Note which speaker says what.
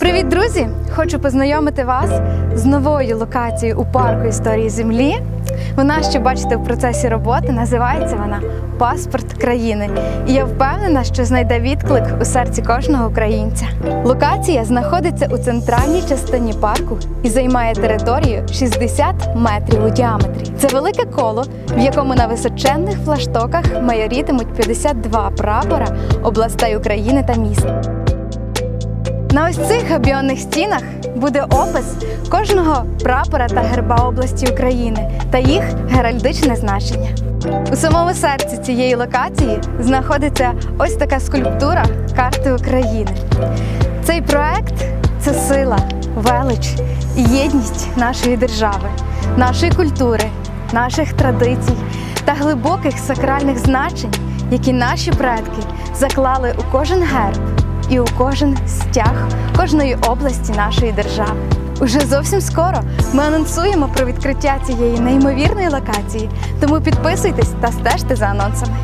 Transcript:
Speaker 1: Привіт, друзі! Хочу познайомити вас з новою локацією у парку історії землі. Вона, що бачите в процесі роботи, називається вона Паспорт країни. І я впевнена, що знайде відклик у серці кожного українця. Локація знаходиться у центральній частині парку і займає територію 60 метрів у діаметрі. Це велике коло, в якому на височенних флаштоках майорітимуть 52 прапора областей України та міст. На ось цих габіонних стінах буде опис кожного прапора та герба області України та їх геральдичне значення. У самому серці цієї локації знаходиться ось така скульптура карти України. Цей проект це сила, велич і єдність нашої держави, нашої культури, наших традицій та глибоких сакральних значень, які наші предки заклали у кожен герб і у кожен стяг кожної області нашої держави. Уже зовсім скоро ми анонсуємо про відкриття цієї неймовірної локації, тому підписуйтесь та стежте за анонсами.